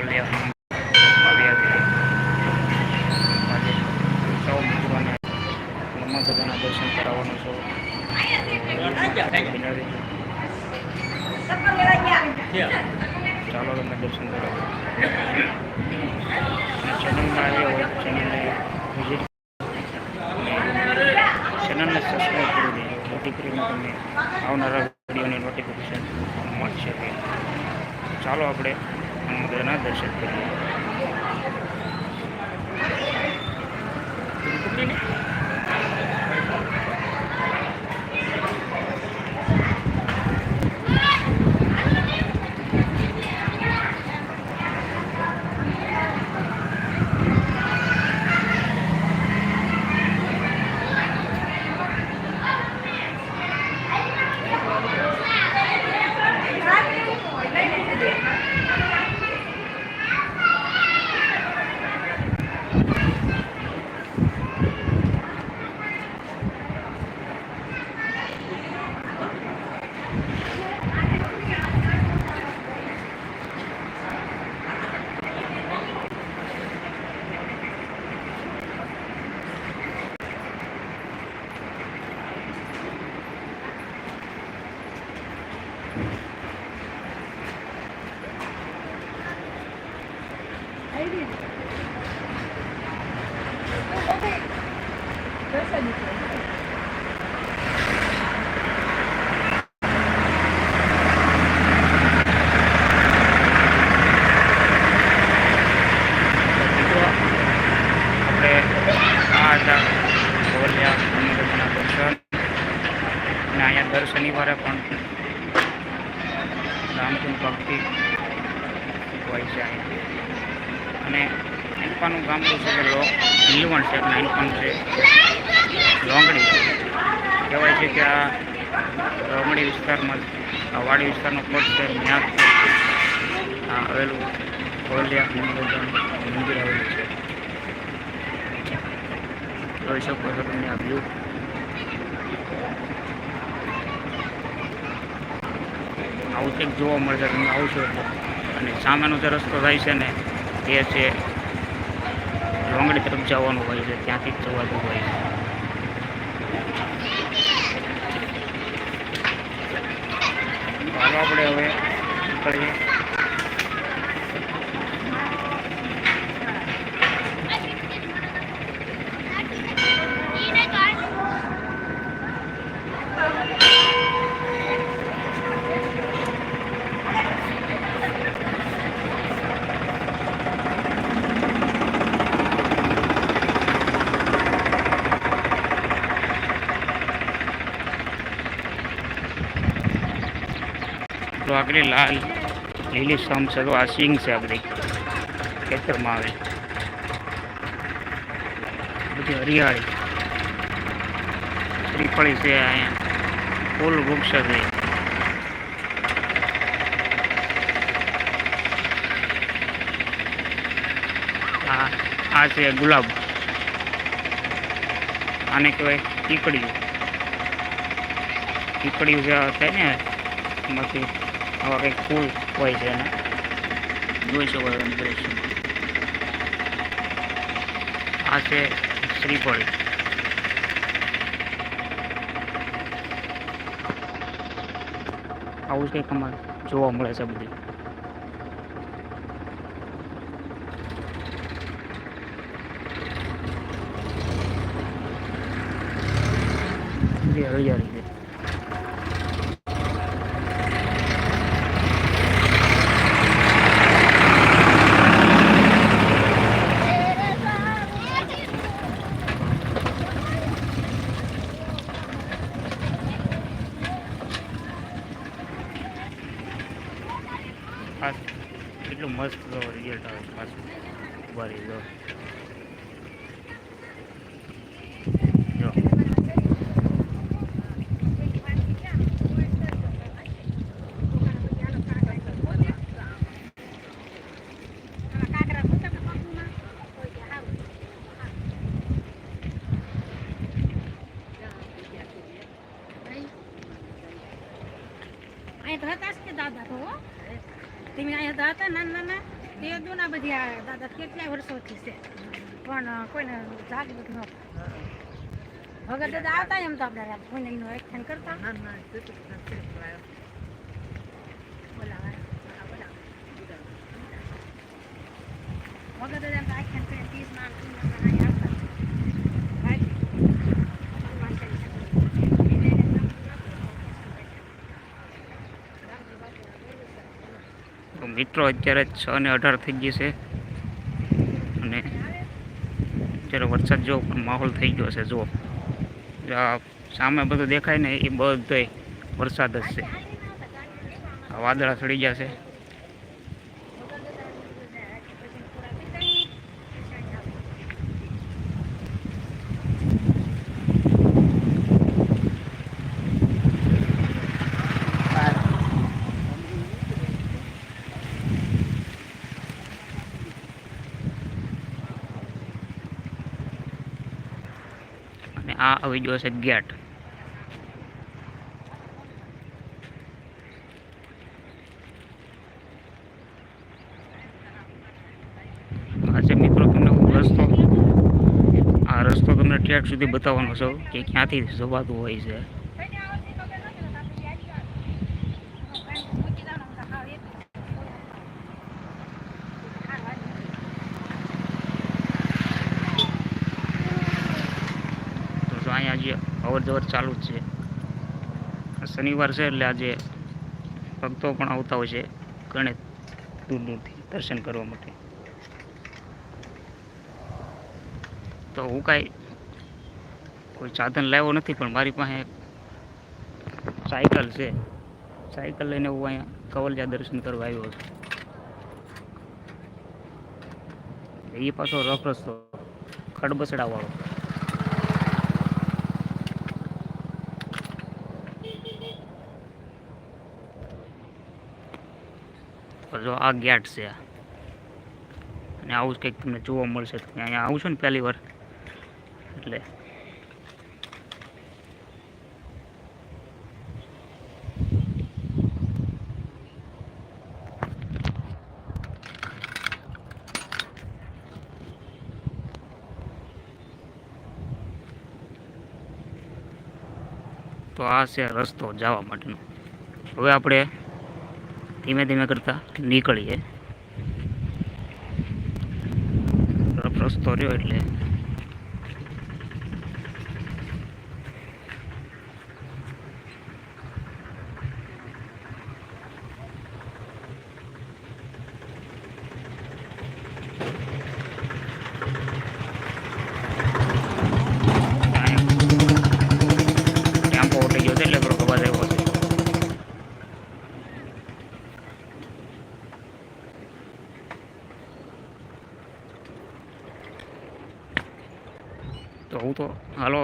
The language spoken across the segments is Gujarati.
છે આજે સૌ મિત્રોને નમા દાદાના દર્શન કરાવવાનો છો ચાલો તમને દર્શન કરાવો અને ચેનલમાં આવ્યા હોય ચેનલને વિઝિટ ચેનલને સબસ્ક્રાઈબ કરી દેજો જેથી કરીને તમને આવનારા વિડીયોની નોટિફિકેશન મળશે ચાલો આપણે હનુમાનના દર્શન કરીએ મિત્રો આપણે આ હતા ગોવલિયા હનુમાનદાદાના દર્શન અને અહીંયા દર શનિવારે પણ રામચંદ ભક્તિ હોય છે અને એનપાનું ગામ તો છે કે લીલવણ છે અને છે લોંગડી. કહેવાય છે કે આ લોંગડી વિસ્તારમાં, આ વાડી વિસ્તારનો પ્લોટ છે આ આવેલું કોલિયા મંદિર આવેલું છે. જોઈ શકો છો તમે આ વ્યૂ આવું કંઈક જોવા મળશે, તમે આવશો અને સામેનો જે રસ્તો થાય છે ને, એ છે રોંગડી તરફ જવાનું હોય છે, ત્યાંથી જ જવાનું હોય છે. આપણે હવે નીકળીએ. તો લાલ, લીલી સમ છે તો આ સિંગ છે આ બધી ખેતરમાં આવે. બધી હરિયાળી. શ્રીફળી છે અહીંયા. ફૂલ વૃક્ષ છે. આ છે ગુલાબ. આને કહેવાય ચીકડીયું ચીકડીયું જે થાય ને, એમાંથી આવા કંઈક ફૂલ હોય છે એને. જોઈ શકો છો તમે દ્રશ્ય આ છે શ્રીફળ. આવું જ કંઈક અમારે જોવા મળે છે બધી. હરિયાળી છે ખાસ કેટલું મસ્ત રિઝલ્ટ આવે છે પાછું ઊભા રહી જો અહીંયા હતા કે દાદા તો તમે અહીંયા હતા નાના નાના તે જૂના બધી આ દાદા કેટલાય વર્ષોથી છે. પણ કોઈને જાગૃત ન વગર દાદા આવતા એમ તો આપણે એનું એક્શન કરતા બોલાવા બોલા વગર દાદા એમ તો ત્રીસ મિત્રો અત્યારે છ ને અઢાર થઈ ગઈ છે અને અત્યારે વરસાદ જો માહોલ થઈ ગયો છે જો સામે બધું દેખાય ને એ બધો વરસાદ જ છે. વાદળા ચડી ગયા છે અને આ આવી ગયો છે ગેટ. આ મિત્રો, તમને હું રસ્તો આ રસ્તો તમને ટ્રેક સુધી બતાવવાનો છું કે ક્યાંથી જવાતું હોય છે તો જો અહીંયા જે અવર જવર ચાલુ જ છે. શનિવાર છે એટલે આજે ભક્તો પણ આવતા હોય છે ઘણે દૂર દૂરથી દર્શન કરવા માટે. તો હું કાંઈ કોઈ સાધન લાવ્યો નથી, પણ મારી પાસે સાયકલ છે. સાયકલ લઈને હું અહીંયા કવલિયા દર્શન કરવા આવ્યો છું. એ પાછો રફ રસ્તો, ખડબસડાવાળો. તો જો આ ગેટ છે. અને આવું જ કંઈક તમને જોવા મળશે. તમે અહીંયા આવું છું ને પહેલી વાર? એટલે. તો આ છે રસ્તો જવા માટેનો. હવે આપણે ધીમે ધીમે કરતા નીકળીએ. રફ રસ્તો રહ્યો એટલે ટેમ્પો ઉઠી ગયો છે એટલે થોડોક અવાજ આવ્યો છે તો હું તો હાલો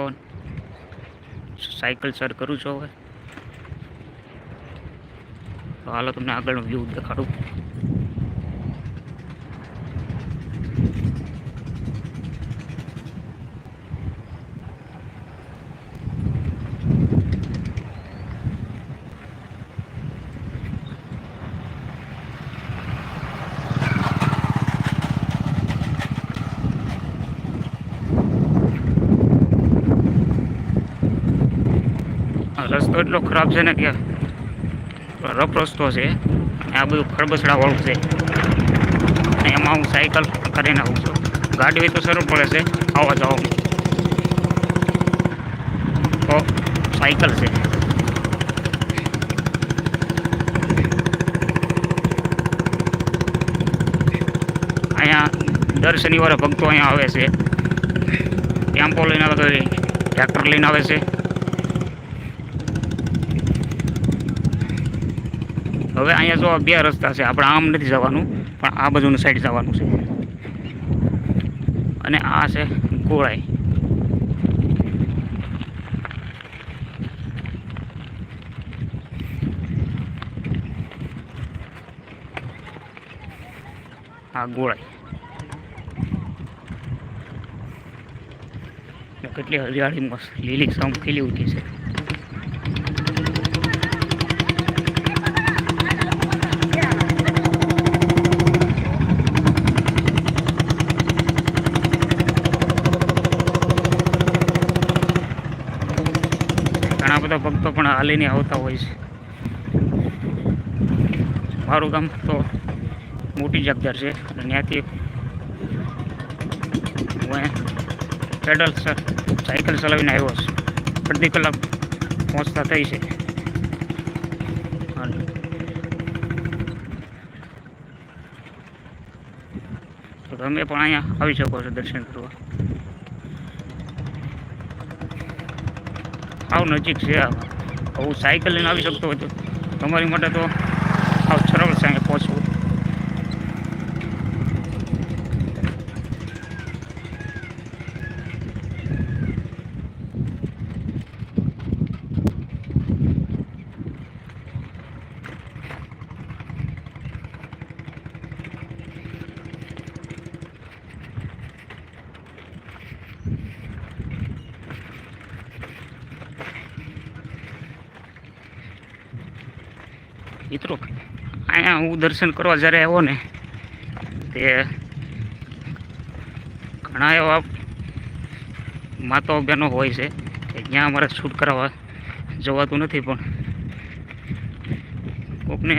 સાયકલ સર કરું છું હવે. તો હાલો તમને આગળનો વ્યૂ દેખાડું. રસ્તો એટલો ખરાબ છે ને કે રફ રસ્તો છે. અને આ બધું ખરબસડા વાળું છે. અને એમાં હું સાયકલ કરીને આવું છું. ગાડી તો સરળ પડે છે. આવવા જવામાં તો સાયકલ છે. અહીંયા દર શનિવારે ભક્તો અહીંયા આવે છે. ટેમ્પો લઈને આવે છે. ટ્રેક્ટર લઈને આવે છે. હવે અહીંયા જો બે રસ્તા છે, આપણે આમ નથી જવાનું, પણ આ બાજુની સાઈડ જવાનું છે. અને આ છે ગોળાઈ. આ ગોળાઈ. કેટલી હરિયાળી મસ્ત લીલી સમ ખીલી ઉઠી છે. બધા ભક્તો પણ હાલીને આવતા હોય છે. મારું ગામ તો મોટી જગદાર છે અને ત્યાંથી હું પેડલ સાયકલ ચલાવીને આવ્યો છું. અડધી કલાક પહોંચતા થઈ છે. તમે પણ અહીંયા આવી શકો છો દર્શન કરવા. આવ નજીક છે હું સાયકલ લઈને આવી શકતો હતો. તમારી માટે તો આવ સરળ છે અહીંયા પહોંચવું મિત્રો, અહીંયા હું દર્શન કરવા જ્યારે આવ્યો ને, તે ઘણા એવા માતાઓ બહેનો હોય છે કે જ્યાં અમારે શૂટ કરાવવા જવાતું નથી, પણ કોકને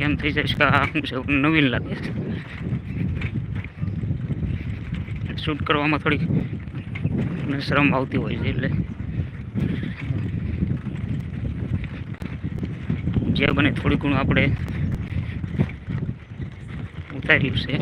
એમ થઈ જાય કે આ શું છે નવીન લાગે છે. શૂટ કરવામાં થોડી શરમ આવતી હોય છે એટલે જે બને થોડી ઘણું આપણે ઉતાર્યું છે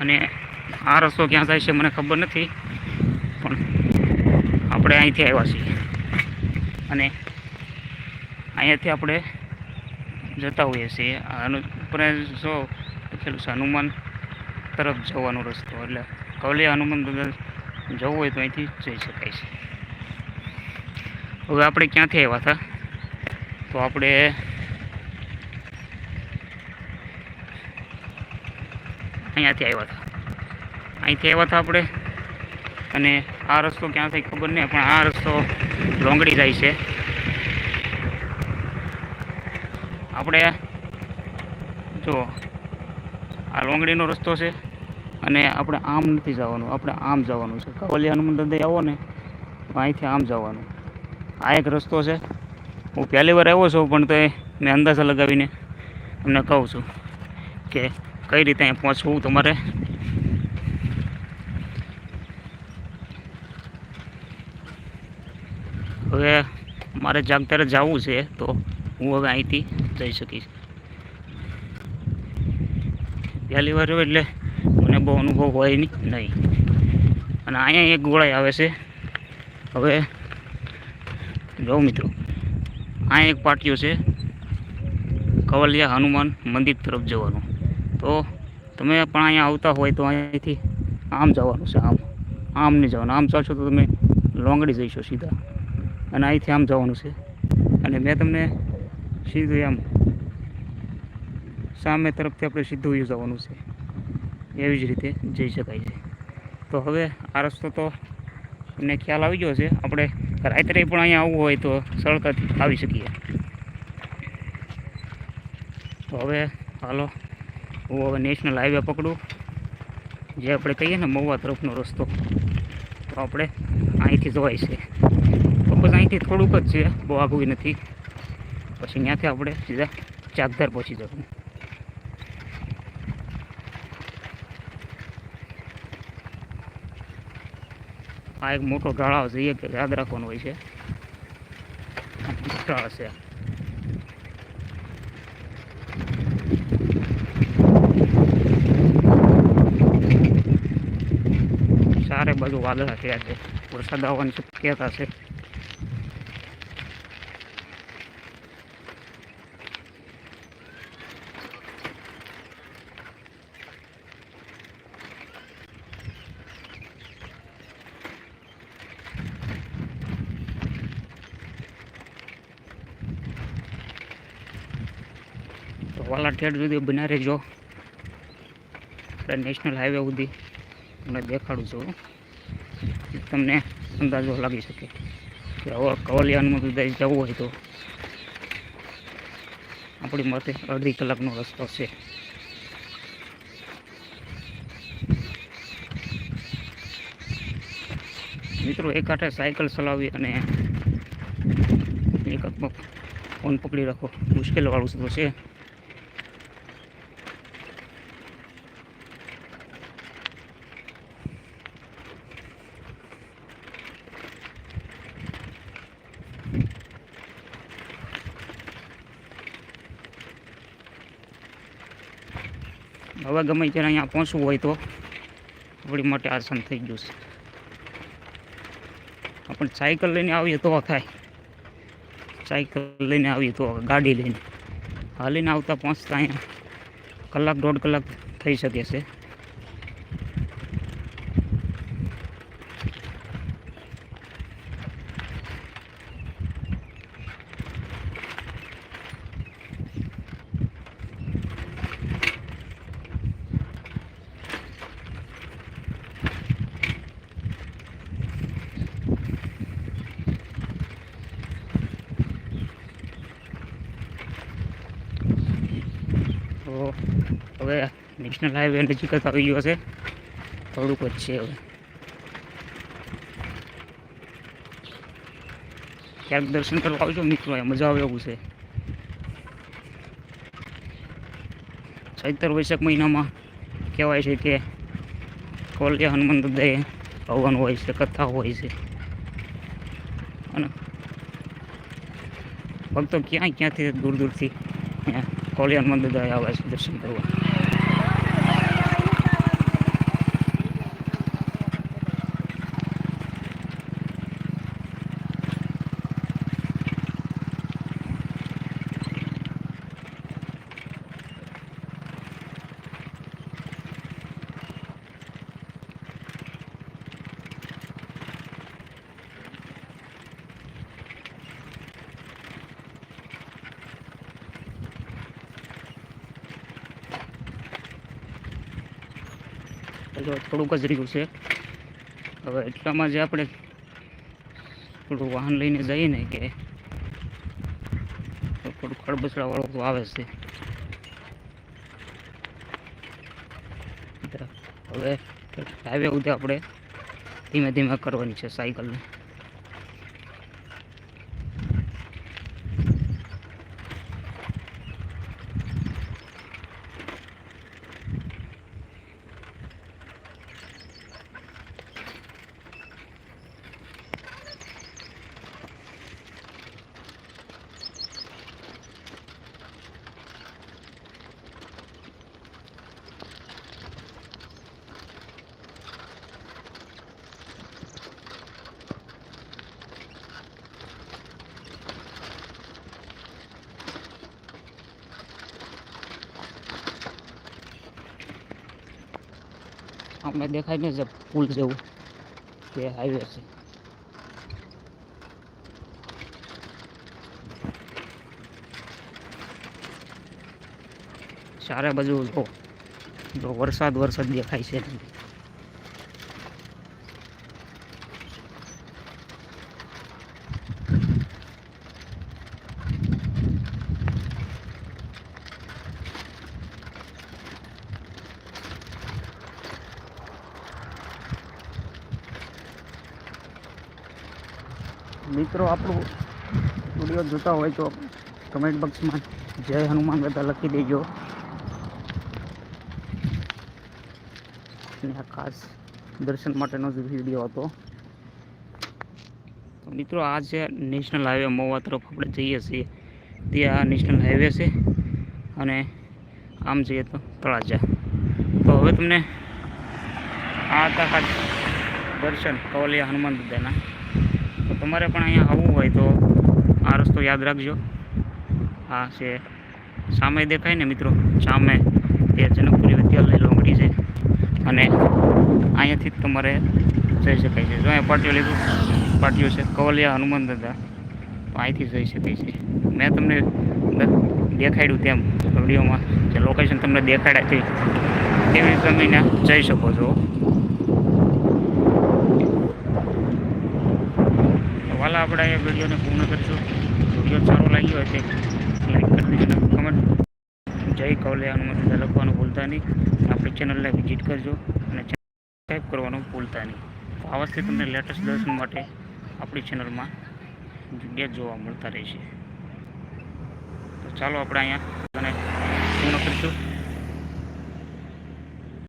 અને આ રસ્તો ક્યાં જાય છે મને ખબર નથી, પણ આપણે અહીંથી આવ્યા છીએ. અને અહીંયાથી આપણે જતા હોઈએ છીએ. આપણે જો લખેલું છે, હનુમાન તરફ જવાનો રસ્તો, એટલે કવલિયા હનુમાન દાદા જવું હોય તો અહીંથી જઈ શકાય છે. હવે આપણે ક્યાંથી આવ્યા હતા? તો આપણે અહીંયાથી આવ્યા હતા. અહીંથી આવ્યા હતા આપણે. અને આ રસ્તો ક્યાં થાય ખબર નહીં, પણ આ રસ્તો લોંગડી જાય છે. આપણે જો, આ લોંગડીનો રસ્તો છે અને આપણે આમ નથી જવાનું, આપણે આમ જવાનું છે. કવલી હનુમાન દાદા આવો ને અહીંથી આમ જવાનું. આ એક રસ્તો છે. હું પહેલી વાર આવ્યો છું, પણ તો મેં અંદાજા લગાવીને તમને કહું છું કે કઈ રીતે અહીં પહોંચવું તમારે. હવે મારે જાગતારે જવું છે, તો હું હવે અહીંથી જઈ શકીશ. પહેલી વાર એટલે મને બહુ અનુભવ હોય નહીં. અને અહીંયા એક ગોળાઈ આવે છે. હવે જો મિત્રો. અહીંયા એક પાટિયો છે કવલિયા હનુમાન મંદિર તરફ જવાનું. તો તમે પણ અહીંયા આવતા હોય તો અહીંથી આમ જવાનું છે, આમ. આમ નહીં જવાનું. આમ ચાલશો તો તમે લોંગડી જઈશો સીધા. અને અહીંથી આમ જવાનું છે. અને મેં તમને સીધું આમ સામે તરફથી આપણે સીધું યુ જવાનું છે. એવી જ રીતે જઈ શકાય છે. તો હવે આ રસ્તો તો તમને ખ્યાલ આવી ગયો છે. આપણે રાત્રે પણ અહીંયા આવવું હોય તો સરળતાથી આવી શકીએ. તો હવે હાલો, હું હવે નેશનલ હાઈવે પકડું. જે આપણે કહીએ ને, મહુવા તરફનો રસ્તો. તો આપણે અહીંથી જવાય છે. બસ અહીંથી થોડુંક જ છે. બહુ આઘું નથી. પછી ત્યાંથી આપણે સીધા ચાકધાર પહોંચી જવું આ એક મોટો ઢાળાવ છે એ યાદ રાખવાનો હોય છે. ઢાળ બાજુ વાદળા થયા છે વરસાદ આવવાની શક્યતા છે. વાલા સુધી બના રહેજો. આપણે નેશનલ હાઈવે સુધી તમને દેખાડું છું. તમને અંદાજો લાગી શકે. કે હવે કવલિયાનમાં સુધી જવું હોય તો. આપણી માટે અડધી કલાકનો રસ્તો છે. મિત્રો, એક હાથે સાયકલ ચલાવી અને એક ફોન પકડી રાખો. મુશ્કેલ વાળું છે? હવે ગમે ત્યારે અહીંયા પહોંચવું હોય તો આપણી માટે આસાન થઈ ગયું છે. આપણે સાયકલ લઈને આવીએ તો થાય. સાયકલ લઈને આવીએ તો ગાડી લઈને. હાલીને આવતા પહોંચતા અહીંયા કલાક દોઢ કલાક થઈ શકે છે તો હવે નેશનલ હાઈવે નજીક જ આવી ગયો છે. થોડુંક જ છે હવે. ક્યાંક દર્શન કરવા આવજો મિત્રો એ મજા આવે એવું છે. ચૈતર વૈશાખ મહિનામાં કહેવાય છે કે કોલ્ય હનુમાન દાદાએ હવન હોય છે, કથા હોય છે. અને ભક્તો ક્યાંય ક્યાંથી દૂર દૂરથી કોલિયા હનુમાન દાદાએ આવે છે દર્શન કરવા. હજુ થોડુંક જ છે. હવે એટલામાં જે આપણે થોડું વાહન લઈને જઈએ ને કે થોડું ખડબસડાવાળું તો આવે છે. હવે હાઈવે સુધી આપણે ધીમે ધીમે કરવાની છે સાયકલને. આપણે દેખાય ને પુલ જેવું તે હાઈવે છે. ચારે બાજુ જો વરસાદ વરસાદ દેખાય છે. મિત્રો, આપણું વીડિયો જોતા હોય તો કમેન્ટ બોક્સમાં જય હનુમાન બધા લખી દેજો. અને આ ખાસ દર્શન માટેનો જ વીડિયો હતો. તો મિત્રો, આ છે નેશનલ હાઈવે મહુવા તરફ આપણે જઈએ છીએ. તે આ નેશનલ હાઈવે છે અને આમ જઈએ તો તળાજા. તો હવે તમને આ હતા દર્શન કવલિયા હનુમાન દાદાના. તો તમારે પણ અહીંયા આવવું હોય તો આ રસ્તો યાદ રાખજો. આ છે સામે દેખાય ને મિત્રો? સામે તે જનકપુરી વિદ્યાલય લોંગડી છે. અને અહીંયાથી જ તમારે જઈ શકાય છે. જો અહીંયા પાટીઓ લીધું પાટીઓ છે કવલિયા હનુમાન દાદા. તો અહીંથી જઈ શકાય છે. મેં તમને દેખાડ્યું તેમ વિડીયોમાં. જે લોકેશન તમને દેખાડ્યા છે તેવી તમે જઈ શકો છો. આપણે અહીંયા વિડીયોને પૂર્ણ કરીશું. વીડિયો સારો લાગ્યો હશે લાઈક કરી દેજો કમેન્ટ જય કૌલે હનુમંત લખવાનું ભૂલતા નહીં. આપણી ચેનલને વિઝિટ કરજો અને સબસ્ક્રાઈબ કરવાનું ભૂલતા નહીં. તો અવશ્ય તમને લેટેસ્ટ દર્શન માટે આપણી ચેનલમાં જગ્યા જોવા મળતા રહેશે. તો ચાલો આપણે અહીંયા અને પૂર્ણ કરીશું.